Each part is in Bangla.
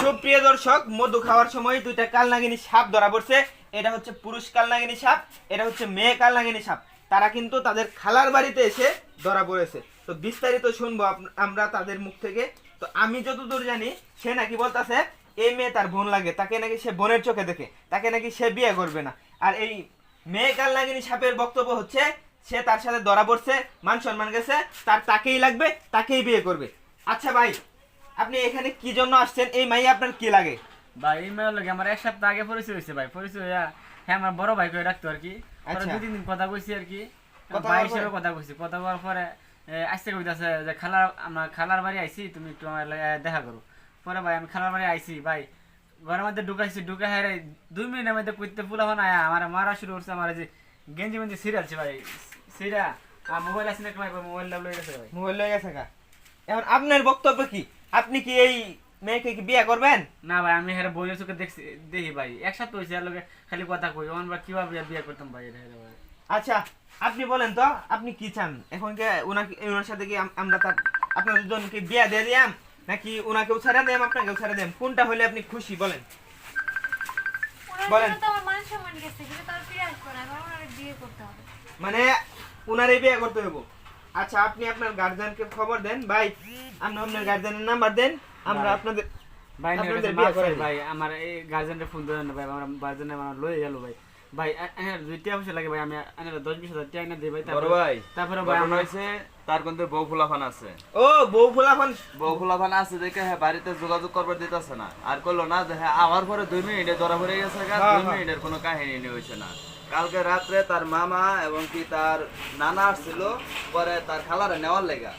সুপ্রিয় দর্শক, মধু খাওয়ার সময় দুইটা কালনাগিনী সাপ ধরা পড়ছে। এটা হচ্ছে পুরুষ কালনাগিনী সাপ, এটা হচ্ছে মেয়ে কালনাগিনী সাপ। তারা কিন্তু তাদের খালার বাড়িতে এসে ধরা পড়েছে। তো বিস্তারিত শুনব আমরা তাদের মুখ থেকে। তো আমি যতদূর জানি, সে নাকি বলতাছে, এই মেয়ে তার বোন লাগে। তাকে নাকি সে বোনের চোখে দেখে। তাকে নাকি সে বিয়ে করবে না। আর এই মেয়ে কালনাগিনী সাপের বক্তব্য হচ্ছে, সে তার সাথে ধরা পড়ছে, মান সম্মান গেছে, তার তাকেই লাগবে, তাকেই বিয়ে করবে। আচ্ছা ভাই আপনি এখানে কি জন্য আসছেন? এই মাই আপনার কি লাগে? ভাই এই মেয়ের লাগে আমার এক সপ্তাহ আগে পরিচয় হয়েছে ভাই। পরিচয় হইয়া হ্যাঁ আমার বড় ভাই করে রাখতো আর কি। আচ্ছা। দুই তিন দিন কথা কইছি আর কি। কথা ভাই হিসেবে কথা কইছি। কথা বলার পরে আসতে কইতাছে যে খালার আমরা খালার বাড়ি আইছি তুমি একটু আমার দেখা করো। পরে ভাই আমি খালার বাড়ি আইছি ভাই। ঘরের মধ্যে ঢুকাইছি ঢুকে হারে দুই মিনিটের মধ্যে কইতে ফুলা হন আয়া আমার মারা শুরু করছে আমার যে গেঞ্জি মেঞ্জি সিরিয়ালছে ভাই। সিরা আর মোবাইল আছে না ভাই? মোবাইল ডাবলো গেছে ভাই। মোবাইল হয়ে গেছে কা এখন আপনার বক্তব্য কি? আপনি কি এই মেয়েকে কি বিয়ে করবেন? না ভাই আমি হ্যাঁ বইয়ের চোখে দেখছি দেখি ভাই। একসাথে হয়েছে লোকে খালি কথা কই। অন বা কীভাবে বিয়ে করতাম ভাই এটা হেরে ভাই? আচ্ছা আপনি বলেন তো আপনি কি চান? এখন কি ওনাকে ওনার সাথে কি আমরা তার আপনার দুজনকে বিয়ে দিয়ে দিয়াম? নাকি ওনাকেও ছেড়ে দেম আপনাকেও ছেড়ে দেম? কোনটা হলে আপনি খুশি বলেন। বলেন। জন্য তো আমার মান ওনার বিয়ে করতে হবে। আচ্ছা আপনি আপনার গার্জিয়ানকে খবর দেন ভাই। আপনি আপনার গার্জিয়ানের নাম্বার দেন আমরা আপনাদের ভাই। ভাই আমার এই ফোন দেন ভাই আমার গার্জেন আমার লয়ে গেল ভাই। ভাই হ্যাঁ দুই টাকা পয়সা লাগে ভাই আমি এনে দশ বিশ হাজার টাকা দিই ভাই তারপরে ভাই তারপরে ভাই আমার হয়েছে তার কিন্তু বউ ফুলাফান আছে। ও বউ ফুলাফান বউ ফুলাফান আছে দেখে হ্যাঁ বাড়িতে যোগাযোগ করবার দিতেছে না। আর করল না যে হ্যাঁ আবার পরে দুই মিনিটে ধরা পড়ে গেছে হ্যাঁ, দুই হ্যাঁ। মিনিটের কোনো কাহিনী হয়েছে না। কালকে রাত্রে তার মামা এবং কি তার নানা আসছিল পরে তার খালারে নেওয়ার লেগা।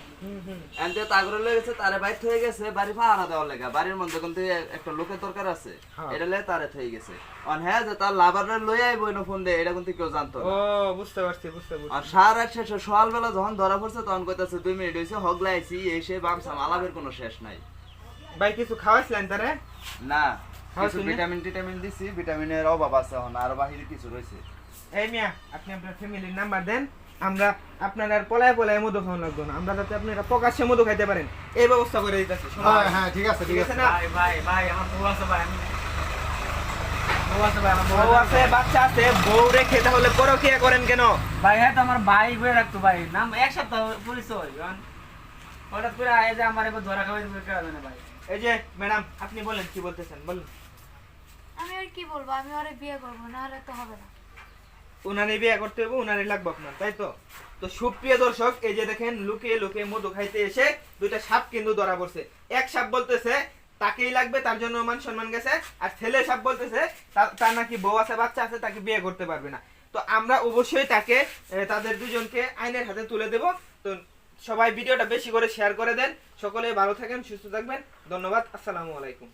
এনতে তাগরে লয়ে গেছে তারে বাইর হয়ে গেছে বাড়ি দেওয়ার লেগা। বাড়ির মধ্যে কিন্তু একটা লোকের দরকার আছে। হ্যাঁ। এটা লে তারে হয়ে গেছে। অন হ্যাঁ যে তার লাভারে লয়ে আইবো না ফোন দে এটা কিন্তু কেউ জানতো ও বুঝতে পারছি বুঝতে পারছি। আর সার শেষে সকালবেলা যখন ধরা পড়ছে তখন কইতাছে দুই মিনিট হয়েছে হগলা আইছি এসে বামসাম আলাপের কোনো শেষ নাই। ভাই কিছু খাওয়াইছিলেন তারে? না কিছু ভিটামিন টিটামিন দিছি ভিটামিনের অভাব আছে এখন আর বাহিরে কিছু রয়েছে এই মিয়া আপনি আপনার ফ্যামিলির নাম্বার দেন আমরা আপনার আর পলায় পলায় মধু খাওয়ানো লাগবো না। আমরা যাতে আপনারা প্রকাশ্যে মধু খাইতে পারেন। এই ব্যবস্থা করে দিতেছি হ্যাঁ হ্যাঁ ঠিক আছে ঠিক ঠিক আছে। আছে না? ভাই ভাই ভাই আমার বউ আছে ভাই আমি বউ আছে ভাই আমার বউ আছে বাচ্চা আছে বউ রে খেতে হলে পরকিয়া করেন কেন? ভাই হ্যাঁ তো আমার ভাই রাখতো ভাই। নাম এক সপ্তাহ কারণ হঠাৎ করে আয় যে আমার এবার ধরা খাওয়াই দিবে ভাই। এই যে ম্যাডাম আপনি বলেন কি বলতেছেন? বলেন। আমি আর কি বলব? আমি ওরে বিয়ে করব না হলে তো হবে না। উনারে বিয়ে করতে হবে উনারে লাগবে আপনার, তাই তো? তো সুপ্রিয় দর্শক, এই যে দেখেন, লুকিয়ে লুকিয়ে মধু খাইতে এসে দুইটা সাপ কিন্তু ধরা পড়ছে। এক সাপ বলতেছে, তাকেই লাগবে, তার জন্য মান সম্মান গেছে। আর ছেলে সাপ বলতেছে তার নাকি বউ আছে, বাচ্চা আছে, তাকে বিয়ে করতে পারবে না। তো আমরা অবশ্যই তাকে তাদের দুজনকে আইনের হাতে তুলে দেব। তো সবাই ভিডিওটা বেশি করে শেয়ার করে দেন। সকলে ভালো থাকেন, সুস্থ থাকবেন। ধন্যবাদ। আসসালামু আলাইকুম।